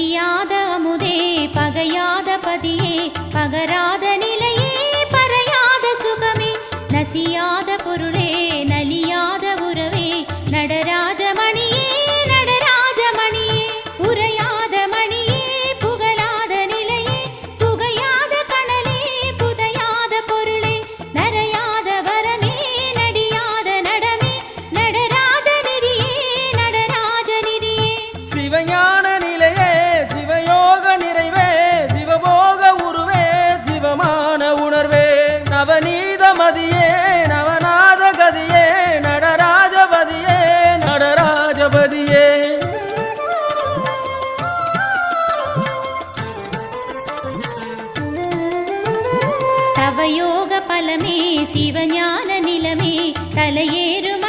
பசியாத அமுதே பகையாத பதியே பகராத நிலை தவயோக பலமே சிவஞான நிலமே தலையேறும்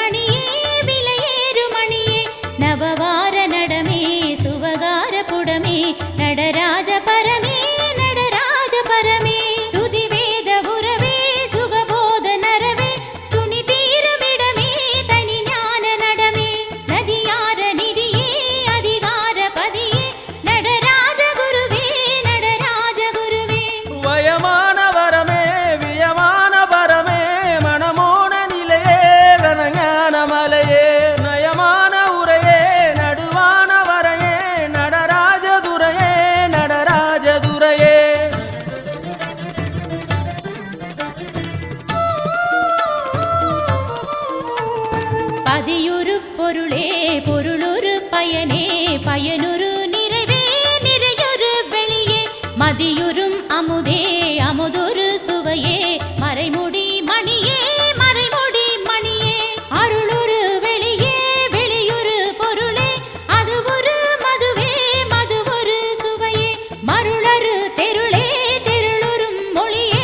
பதியுரு பொருளே பொருளுரு பயனே பயனுரு நிறைவே நிறையொரு வெளியே. மதியுறும் அமுதே அமுதொரு சுவையே. மறைமுடி மணியே மறைமுடி மணியே. அருளுரு வெளியே வெளியுரு பொருளே. அது ஒரு மதுவே மது ஒரு சுவையே. மருளரு தெருளே தெருளுறும் மொழியே.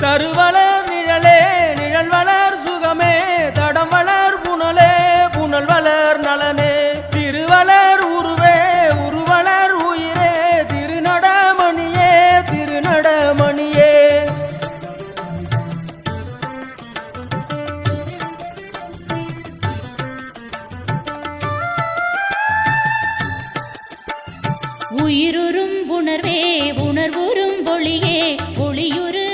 தருவள உயிருறும் உணர்வே உணர்வுறும் ஒளியே ஒளியுறு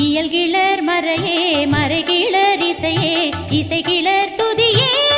இயல்கிளர் மறையே மறைகிளர் இசையே இசைகிளர் துதியே.